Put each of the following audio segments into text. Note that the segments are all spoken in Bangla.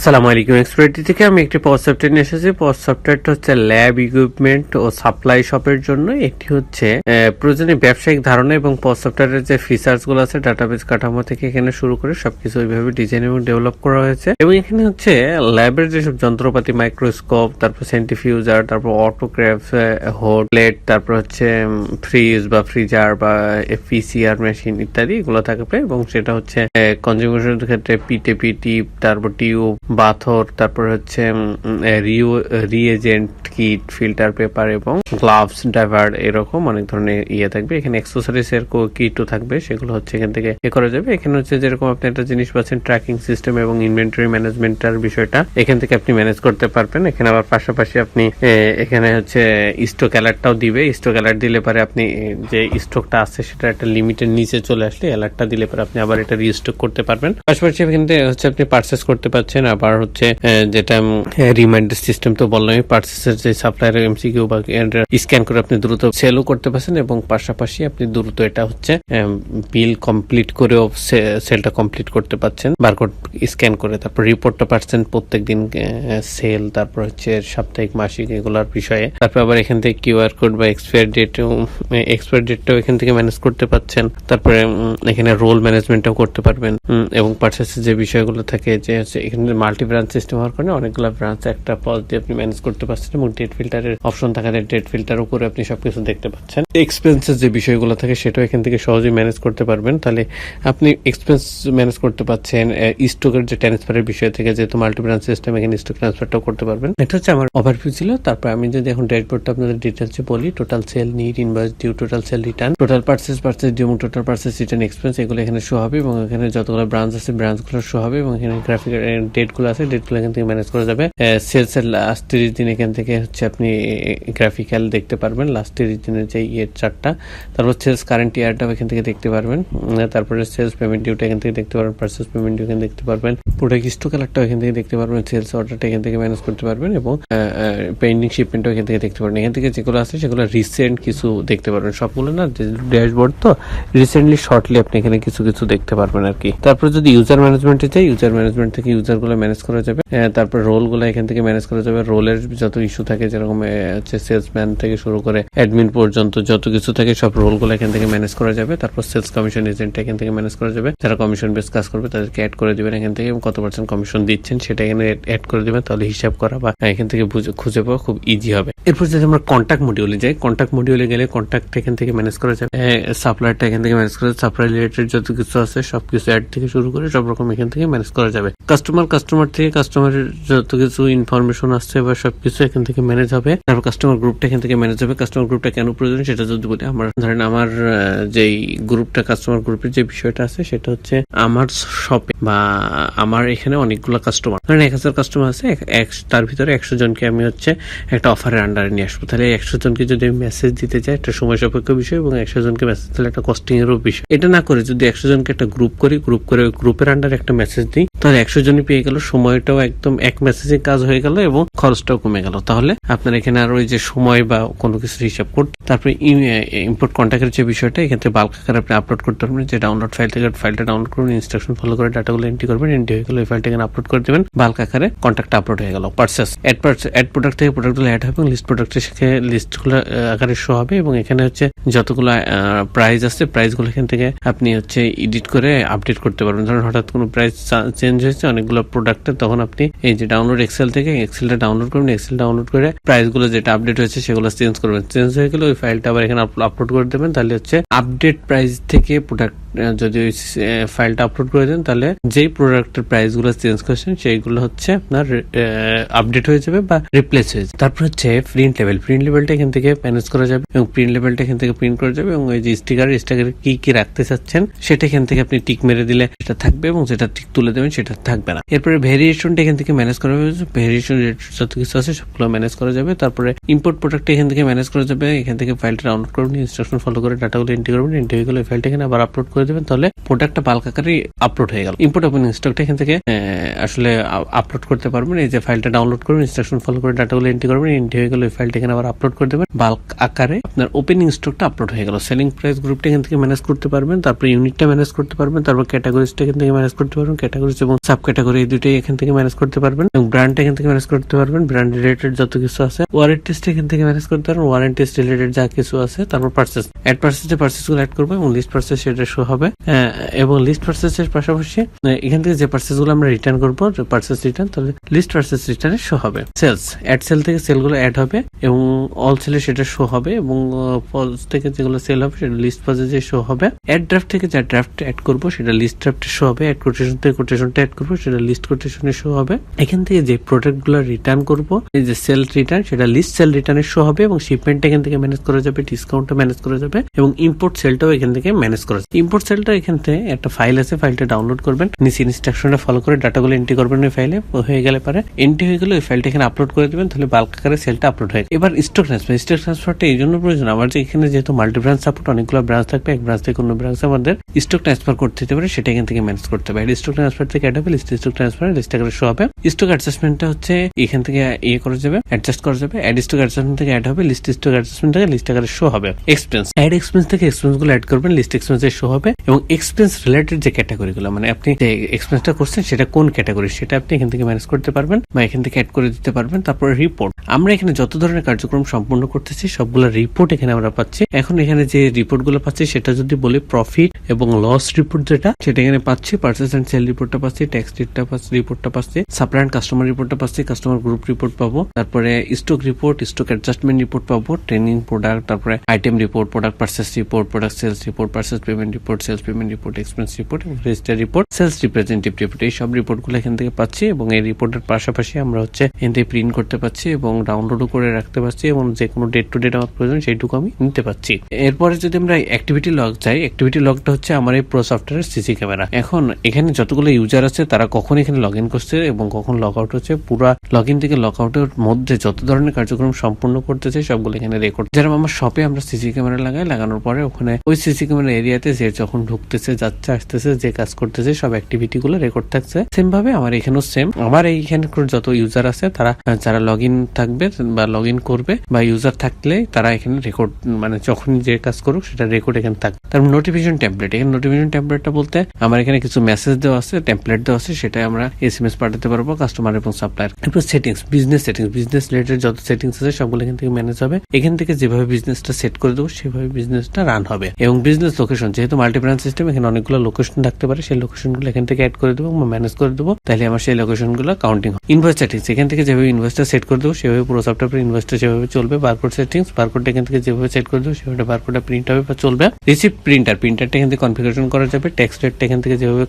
আসসালামু আলাইকুম এক্সপার্টি থেকে আমি একটি পজ সফটওয়্যার নিয়ে এসেছি। পজ সফটওয়্যারটা হচ্ছে ল্যাব ইকুইপমেন্ট ও সাপ্লাই শপের জন্য। এটি হচ্ছে প্রয়োজনীয় ব্যবসায়িক ধারণা এবং পজ সফটওয়্যারের যে ফিচার্সগুলো আছে ডাটাবেস কাঠামো থেকে এখানে শুরু করে সবকিছু ওইভাবে ডিজাইন এবং ডেভেলপ করা হয়েছে। এবং এখানে হচ্ছে ল্যাবের যেসব যন্ত্রপাতি মাইক্রোস্কোপ তারপর সেন্টিফিউজার তারপর অটোগ্রাফ হোড প্লেট তারপর হচ্ছে ফ্রিজ বা ফ্রিজার বা পিসিআর মেশিন ইত্যাদি এগুলো থাকবে। এবং সেটা হচ্ছে কনজিউমেশনের ক্ষেত্রে পিটে পিটি তারপর টিউব বাথর তারপর হচ্ছে রিও রিএজেন্ট কিট ফিল্টার পেপার এবং গ্লাভস ড্রাইভার এরকম অনেক ধরনের ইয়ে থাকবে। এখানে অ্যাক্সেসরিজ এর কিটও থাকবে, সেগুলো হচ্ছে এখান থেকে এ করা যাবে। এখানে হচ্ছে যেরকম আপনি একটা জিনিস পাচ্ছেন ট্র্যাকিং সিস্টেম এবং ইনভেন্টরি ম্যানেজমেন্টের বিষয়টা, এখান থেকে আপনি ম্যানেজ করতে পারবেন। এখানে আবার পাশাপাশি আপনি এখানে হচ্ছে স্টক অ্যালার্টটাও দিবে। স্টক অ্যালার্ট দিলে পরে আপনি যে স্টকটা আছে সেটা একটা লিমিটের নিচে চলে আসলে অ্যালার্টটা দিলে পরে আপনি আবার এটা রিস্টক করতে পারবেন। পাশাপাশি এখান থেকে হচ্ছে আপনি পার্চেস করতে পারছেন আবার হচ্ছে যেটা রিমাইন্ডার সিস্টেম তো বললাম পার্চেসের যে সাপ্লায়ার এমসিকিউ বা স্ক্যান করে আপনি দ্রুত সেলও করতে পারছেন এবং পাশাপাশি আপনি দ্রুত এটা হচ্ছে বিল কমপ্লিট করেও সেলটা কমপ্লিট করতে পারছেন বারকোড স্ক্যান করে। তারপর রিপোর্টটা পাচ্ছেন প্রত্যেক দিন সেল তারপর হচ্ছে সাপ্তাহিক, মাসিক এগুলোর বিষয়ে। তারপর আবার এখান থেকে কিউআর কোড বা এক্সপায়ার ডেট এক্সপায়ার ডেটটাও এখান থেকে ম্যানেজ করতে পারছেন। তারপরে এখানে রোল ম্যানেজমেন্টও করতে পারবেন এবং পার্চেসের যে বিষয়গুলো থাকে যে হচ্ছে এখানে মাল্টি ব্রাঞ্চ সিস্টেম হওয়ার কারণে অনেকগুলো ব্রাঞ্চ একটা পজ দিয়ে আপনি ম্যানেজ করতে পারছেন এবং ডেট ফিল্টারের অপশন থাকাতে ডেট ফিল্টার উপরে আপনি সবকিছু দেখতে পাচ্ছেন। এক্সপেন্সেস যে বিষয়গুলো থাকে, সেটাও এখান থেকে সহজেই ম্যানেজ করতে পারবেন। তাহলে আপনি এক্সপেন্স ম্যানেজ করতে পারছেন স্টকের যে ট্রান্সফারের বিষয় থেকে, যেহেতু মাল্টি ব্রাঞ্চ সিস্টেম এখানে স্টক ট্রান্সফারটাও করতে পারবেন। এটা হচ্ছে আমার ওভারভিউ ছিল। তারপর আমি যদি এখন ড্যাশবোর্ডটা আপনাদের ডিটেলসে বলি total sale need invoice due total sale return total purchase purchase due এবং টোটাল পার্চেস রিটার্ন এক্সপেন্স এগুলো এখানে শো হবে এবং এখানে যতগুলো ব্রাঞ্চ আছে ব্রাঞ্চগুলো শো হবে এবং এখানে গ্রাফিক ডেটগুলো আছে ডেটগুলো এখান থেকে ম্যানেজ করা যাবে। সেলস এর লাস্ট তিরিশ দিন এখান থেকে হচ্ছে আপনি গ্রাফিক্যাল দেখতে পারবেন। লাস্ট তিরিশ দিনের যে ইয়ের চারটা তারপর সেলস কারেন্ট ইয়ারটাও এখান থেকে দেখতে পারবেন। তারপরে সেলস পেমেন্ট ডিউটা এখান থেকে দেখতে পারবেন। পার্চেস পেমেন্ট ডিউ এখানে দেখতে পারবেন। প্রোডাক্ট স্টক কালারটাও এখান থেকে দেখতে পারবেন। সেলস অর্ডারটা এখান থেকে ম্যানেজ করতে পারবেন এবং পেন্ডিং শিপমেন্টও এখান থেকে দেখতে পারবেন। এখান থেকে যেগুলো আছে সেগুলো রিসেন্ট কিছু দেখতে পারবেন। সবগুলো না ড্যাশবোর্ড তো রিসেন্টলি শর্টলি আপনি এখানে কিছু কিছু দেখতে পারবেন আর কি। তারপর যদি ইউজার ম্যানেজমেন্টে যাই ইউজার ম্যানেজমেন্ট থেকে ইউজারগুলো ম্যানেজ করা যাবে। তারপর রোলগুলো এখান থেকে ম্যানেজ করা যাবে। রোলের যত ইস্যু থাকে, যেরকম হচ্ছে সেলসম্যান থেকে শুরু করে অ্যাডমিন পর্যন্ত যত কিছু থাকে, সব রোলগুলো এখান থেকে ম্যানেজ করা যাবে। তারপর সেলস কমিশন এজেন্ট এখান থেকে ম্যানেজ করা যাবে। যারা কমিশন বেস কাজ করবে, তাদেরকে অ্যাড করে দিবেন এখান থেকে কত পার্সেন্ট কমিশন দিচ্ছেন সেটা এখানে অ্যাড করে দিবেন। তাহলে হিসাব করা বা এখান থেকে খুঁজে পাওয়া খুব ইজি হবে। এরপর যদি আমরা কন্ট্যাক্ট মডিউলে যাই কন্ট্যাক্ট মডিউলে গেলে কন্ট্যাক্ট এখান থেকে ম্যানেজ করা যাবে। সাপ্লাইটা এখান থেকে ম্যানেজ করা সাপ্লাই রিলেটেড যত কিছু আছে সবকিছু অ্যাড থেকে শুরু করে সব রকম এখান থেকে ম্যানেজ করা যাবে। কাস্টমার কাস্টমার থেকে কাস্টমারের যত কিছু ইনফরমেশন আসছে বা সবকিছু এখান থেকে ম্যানেজ হবে, তারপর কাস্টমার গ্রুপটা এখান থেকে ম্যানেজ হবে। কাস্টমার গ্রুপটা কেন প্রয়োজন সেটা যদি বলি, আমার ধরেন আমার যেই গ্রুপটা কাস্টমার গ্রুপের যে বিষয়টা আছে, সেটা হচ্ছে আমার শপে বা আমার এখানে অনেকগুলো কাস্টমার ধরেন এক হাজার কাস্টমার আছে তার ভিতরে একশো জনকে আমি হচ্ছে একটা অফারের আন্ডারে নিয়ে আসব। তাহলে একশো জনকে যদি আমি মেসেজ দিতে চাই, একটা সময় সাপেক্ষ বিষয় এবং একশো জনকে মেসেজ দিলে একটা কস্টিং এরও বিষয়। এটা না করে যদি একশো জনকে একটা গ্রুপ করি গ্রুপ করে গ্রুপের আন্ডারে একটা মেসেজ দিই তাহলে একশো জনই পেয়ে গেল। সময়টাও একদম এক মেসেজে কাজ হয়ে গেল এবং খরচটাও কমে গেল। তাহলে আপনার এখানে আর ওই যে সময় বা কোনো কিছু হিসাব করতে তারপরে ইম্পোর্ট কন্ট্যাক্টের যে বিষয়টা এক্ষেত্রে বাল্ক আকারে আপনি আপলোড করতে পারবেন। যে ডাউনলোড ফাইল থেকে ফাইলটা ডাউনলোড করুন ইনস্ট্রাকশন ফলো করে ডাটাগুলো এন্ট্রি করবেন এন্ট্রি হয়ে গেলে ওই ফাইলটা এখানে আপলোড করে দেবেন। বাল্ক আকারে কন্ট্যাক্ট আপলোড হয়ে গেল। পার্সেস অ্যাড অ্যাড প্রোডাক্ট থেকে প্রোডাক্টগুলো অ্যাড হবে এবং লিস্ট প্রোডাক্টের সেখানে লিস্টগুলো আকারে শো হবে এবং এখানে হচ্ছে যতগুলো প্রাইস আছে প্রাইসগুলো এখান থেকে আপনি হচ্ছে এডিট করে আপডেট করতে পারবেন। ধরুন হঠাৎ কোনো প্রাইস চেঞ্জ হয়েছে, অনেকগুলো প্রোডাক্টের তখন আপনি এই যে ডাউনলোড এক্সেল থেকে এক্সেলটা ডাউনলোড করবেন এক্সেল ডাউনলোড করে প্রাইসগুলো যেটা আপডেট হয়েছে সেগুলো চেঞ্জ করবেন। চেঞ্জ হয়ে গেলে ওই ফাইলটা আবার এখানে আপলোড করে দেবেন। তাহলে হচ্ছে আপডেট প্রাইস থেকে প্রোডাক্ট যদি ফাইলটা আপলোড করে দেন, তাহলে যেই প্রোডাক্টের প্রাইসগুলো চেঞ্জ করছেন, সেইগুলো হচ্ছে আপনার আপডেট হয়ে যাবে বা রিপ্লেস হয়ে যাবে। তারপর হচ্ছে প্রিন্ট লেভেল প্রিন্ট লেভেলটা এখান থেকে ম্যানেজ করা যাবে এবং প্রিন্ট লেভেলটা এখান থেকে প্রিন্ট করা যাবে এবং ওই যে স্টিকার স্টিকারে কি কি রাখতে চাচ্ছেন, সেটা এখান থেকে আপনি টিক মেরে দিলে সেটা থাকবে এবং যেটা টিক তুলে দেবেন সেটা থাকবে না। এরপরে ভেরিয়েশনটা এখান থেকে ম্যানেজ করা যাবে। ভেরিয়েশন যত কিছু আছে সবগুলো ম্যানেজ করা যাবে। তারপরে ইম্পোর্ট প্রোডাক্ট এখান থেকে ম্যানেজ করা যাবে। এখান থেকে ফাইলটা ডাউনলোড করবেন ইনস্ট্রাকশন ফলো করে ডাটাগুলো এন্ট্রি করবেন এন্ট্রি হয়ে গেলে ওই ফাইলটা এখানে আবার আপলোড করে দেবেন, তাহলে প্রোডাক্টটা বাল্ক আকারে আপলোড হয়ে গেল। ইম্পোর্ট ওপেন স্টকটা এখান থেকে আসলে আপলোড করতে পারবেন। এই যে ফাইলটা ডাউনলোড করবেন ইনস্ট্রাকশন ফলো করে ডাটাগুলো এন্ট্রি করবেন এন্ট্রি হয়ে গেলে ওই ফাইলটা এখানে আবার আপলোড করে দেবেন। বাল্ক আকারে আপনার ওপেনিং স্টকটা আপলোড হয়ে গেল। সেলিং প্রাইস গ্রুপটা এখান থেকে ম্যানেজ করতে পারবেন, তারপর ইউনিটটা ম্যানেজ করতে পারবেন, তারপর ক্যাটাগরিজটা এখান থেকে ম্যানেজ করতে পারবেন ক্যাটাগরিজ এবং সাব ক্যাটাগরি এই দুটোই এখান থেকে ম্যানেজ করতে পারবেন। এবং ব্র্যান্ডটা এখান থেকে ম্যানেজ করতে পারবেন ব্র্যান্ড রিলেটেড যত কিছু আছে। ওয়ারেন্ট টেস্ট এখান থেকে ম্যানেজ করতে পারবেন ওয়ারেন্ট টেস্ট রিলেটেড যা কিছু আছে, তারপর পার্সেস অ্যাড পার্সেসে পার্সেসগুলো অ্যাড করব এবং লিস্ট পার্সেস সেটা শো হবে এবং লিস্ট পার্সেসের পাশাপাশি এখান থেকে যে পার্সেসগুলো আমরা রিটার্ন করব পার্সেস রিটার্ন তাহলে লিস্ট পার্সেস রিটার্নে শো হবে। সেলস অ্যাড সেল থেকে সেলগুলো অ্যাড হবে, এবং অল সেলে সেটা শো হবে, এবং পজ থেকে যেগুলো সেল হবে, সেটা লিস্ট পজে যে শো হবে। অ্যাড ড্রাফট থেকে যা ড্রাফট অ্যাড করব, সেটা লিস্ট ড্রাফটে শো হবে অ্যাড কোটেশন থেকে কোটেশনটা অ্যাড করব, সেটা লিস্ট কোটেশনে শো হবে। এখান থেকে যে প্রোডাক্টগুলো রিটার্ন করব, এই যে সেল রিটার্ন সেটা লিস্ট সেল রিটার্নের শো হবে, এবং শিপমেন্ট এখান থেকে ম্যানেজ করা যাবে ডিসকাউন্টটা ম্যানেজ করা যাবে, এবং ইম্পোর্ট সেলটাও এখান থেকে ম্যানেজ করা যাবে। ইম্পোর্ট সেলটা এখান থেকে একটা ফাইল আছে ফাইলটা ডাউনলোড করবেন। নিচে ইনস্ট্রাকশনটা ফলো করে ডাটাগুলো এন্ট্রি করবেন ওই ফাইলে হয়ে গেলে পারে এন্ট্রি হয়ে গেলে ওই ফাইলটা এখানে আপলোড করে দেবেন, তাহলে বাল্ক আকারে সেলটা আপলোড হয়ে এবার স্টক ট্রান্সফার স্টক ট্রান্সফারটা এই জন্য প্রয়োজন। আমার যে এখানে যেহেতু মাল্টি ব্রাঞ্চ সাপোর্ট অনেকগুলো ব্রাঞ্চ থাকবে, এক ব্রাঞ্চ থেকে অন্য ব্রাঞ্চ আমাদের স্টক ট্রান্সফার করতে হতে পারে, সেটা এখান থেকে ম্যানেজ করতে হবে। স্টক ট্রান্সফার থেকে অ্যাড হবে স্টক ট্রান্সফার লিস্ট আকারে শো হবে। স্টক অ্যাডজাস্টমেন্টটা হচ্ছে এখান থেকে ইয়ে করা যাবে অ্যাডজাস্ট করা যাবে। অ্যাড স্টক অ্যাডজাস্টমেন্ট থেকে অ্যাড হবে লিস্ট স্টক অ্যাডজাস্টমেন্ট থেকে লিস্ট আকারে শো হবে। এক্সপেন্স অ্যাড এক্সপেন্স থেকে এক্সপেন্সগুলো অ্যাড করবেন লিস্ট এক্সপেন্স শো হবে। এবং এক্সপেন্স রিলেটেড যে ক্যাটাগরি গুলো মানে আপনি যে এক্সপেন্সটা করছেন সেটা কোন ক্যাটাগরি সেটা আপনি এখান থেকে ম্যানেজ করতে পারবেন বা এখান থেকে অ্যাড করে দিতে পারবেন, তারপরে রিপোর্ট আমরা এখানে যত ধরনের কার্যক্রম সম্পূর্ণ করতেছি, সবগুলো রিপোর্ট এখানে আমরা পাচ্ছি। এখন এখানে যে রিপোর্টগুলো পাচ্ছি, সেটা যদি বলি প্রফিট এবং লস রিপোর্ট যেটা, সেটা এখানে পাচ্ছি। পার্চেস অ্যান্ড সেল রিপোর্টটা পাচ্ছি ট্যাক্স রিটটা পাচ্ছি রিপোর্টটা পাচ্ছি। সাপ্লাই অ্যান্ড কাস্টমার রিপোর্টটা পাচ্ছি কাস্টমার গ্রুপ রিপোর্ট পাবো। তারপরে stock report stock adjustment report পাবো ট্রেনিং প্রোডাক্ট তারপরে item report product purchase report product sales report purchase payment report sales payment report expense report এবং register report sales representative report এই সব রিপোর্টগুলো এখান থেকে পাচ্ছি এবং এই রিপোর্টের পাশাপাশি আমরা হচ্ছে এখান থেকে প্রিন্ট করতে পারছি এবং ডাউনলোডও করে রাখতে পারছি এবং যে কোনো ডেট টু ডেট আমার প্রয়োজন সেইটুকু আমি নিতে পারছি এরপরে যদি আমরা অ্যাক্টিভিটি লগ চাই অ্যাক্টিভিটি লগটা হচ্ছে আমার এই প্রো সফটওয়্যারের সিসি ক্যামেরা এখন এখানে যতগুলো ইউজার আছে তারা কখন এখানে লগ ইন করছে এবং কখন লগ আউট হচ্ছে, পুরো লগ ইন থেকে লগ আউটের মধ্যে যত ধরনের কার্যক্রম সম্পূর্ণ করতেছে সবগুলো এখানে রেকর্ড যেরকম আমার শপে আমরা সিসি ক্যামেরা লাগাই, লাগানোর পরে ওখানে ওই সিসি ক্যামেরা এরিয়াতে যে যখন ঢুকতেছে, যাচ্ছে, আসতেছে, যে কাজ করতেছে, সব অ্যাক্টিভিটি গুলো রেকর্ড থাকছে। সেম ভাবে আমার এখানেও সেম আমার এইখানে যত ইউজার আছে, তারা, যারা লগ থাকবে বা লগ ইন করবে বা ইউজার থাকলে তারা এখানে রেকর্ড মানে যখন যে কাজ করুক, সেটা রেকর্ড এখানে থাকবে তারপর নোটিফিকেশন টেমপ্লেট এখানে নোটিফিকেশন টেমপ্লেটটা বলতে আমার এখানে কিছু মেসেজ দেওয়া আছে টেমপ্লেট দেওয়া আছে সেটা আমরা এস এম এস পাঠাতে পারব কাস্টমার এবং সাপ্লায়ার এরপর settings business settings business related যত সেটিংস আছে, সবগুলো এখান থেকে ম্যানেজ হবে। এখান থেকে যেভাবে বিজনেসটা সেট করে দেবো, সেভাবে বিজনেসটা রান হবে। এবং বিজনেস লোকেশন যেহেতু মাল্টি ব্রাঞ্চ সিস্টেম এখানে অনেকগুলো লোকেশন থাকতে পারে। সেই লোকেশনগুলো এখান থেকে অ্যাড করে দেবো বা ম্যানেজ করে দেবো। তাহলে আমার সেই লোকেশনগুলো কাউন্টিং হবে। ইনভয়েস সেটিংস এখান থেকে যেভাবে ইনভয়েসটা সেট করে দেবো, সেভাবে পুরো সফটওয়্যার ইনভয়েসটা সেভাবে চলবে বারকোড সেটিংস বারকোডটা এখান থেকে যেভাবে সেট করে দেবো, সেভাবে বারকোডটা প্রিন্ট হবে বা চলবে। রিসিপ্ট প্রিন্টার প্রিন্টারটা এখান থেকে কনফিগারেশন করা যাবে। ট্যাক্স রেটটা এখান থেকে যেভাবে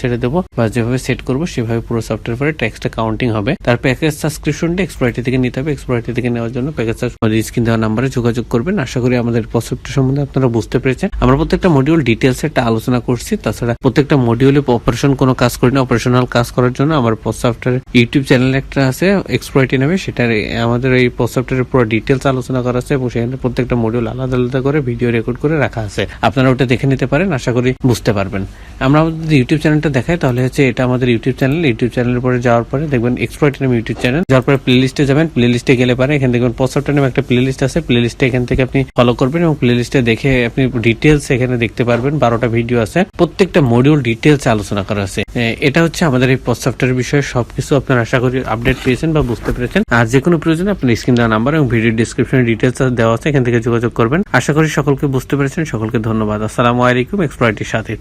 ছেড়ে দেবো বা যেভাবে সেট করব, সেভাবে পুরো সফটওয়্যার পরে ট্যাক্সটা কাউন্টিং হবে। তার প্যাকেজ সাবস্ক্রিপশনটা এক্সপ্লয়টি থেকে নিতে হবে। এক্সপ্লয়টি থেকে নেওয়ার জন্য প্যাকেজ স্ক্রিন দেওয়া নাম্বারে যোগাযোগ করবেন। আশা করি আমাদের কনসেপ্ট সম্বন্ধে আপনারা বুঝতে পেরেছেন। আমরা প্রত্যেকটা মডিউল ডিটেলস একটা আলোচনা করছি। তাছাড়া প্রত্যেকটা মডিউলে অপারেশন কোনো কাজ করি না অপারেশনাল কাজ করার জন্য আমার পোস্ট সফটওয়্যার ইউটিউব চ্যানেল একটা আছে এক্সপ্লয়টি নামে। সেটার আমাদের এই পোস্ট সফটওয়্যারের পুরো ডিটেলস আলোচনা করা আছে এবং সেখানে প্রত্যেকটা মডিউল আলাদা আলাদা করে ভিডিও রেকর্ড করে রাখা আছে। আপনারা ওটা দেখে নিতে পারেন, আশা করি বুঝতে পারবেন। আমরা আমাদের ইউটিউব চ্যানেলটা দেখাই, তাহলে হচ্ছে এটা আমাদের ইউটিউব চ্যানেল ইউটিউব চ্যানেলের পরে যাওয়ার পরে দেখবেন এক্সপ্লয়েট নামে ইউটিউব চ্যানেল যাওয়ার পরে প্লে লিস্টে যাবেন। প্লে লিস্টে গেলে পারে, এখানে দেখবেন পঁচাত্তর নামে একটা প্লে লিস্ট আছে। প্লে লিস্টে এখান থেকে আপনি ফলো করবেন এবং প্লে লিস্টে দেখে আপনি ডিটেলস এখানে দেখতে পারবেন। বারোটা ভিডিও আছে। প্রত্যেকটা মডিউল ডিটেলস আলোচনা করা আছে। এটা হচ্ছে আমাদের এই সফটওয়্যার বিষয়ে সবকিছু আপনার আশা করি আপডেট পেয়েছেন বা বুঝতে পেরেছেন। আর যে কোনো প্রয়োজনে আপনার স্ক্রিন দেওয়া নাম্বার এবং ভিডিও ডিসক্রিপশনে ডিটেলস দেওয়া আছে, এখান থেকে যোগাযোগ করবেন। আশা করি সকলকে বুঝতে পেরেছেন। সকলকে ধন্যবাদ। আসসালামু আলাইকুম এক্সপ্লয়েটির সাথে।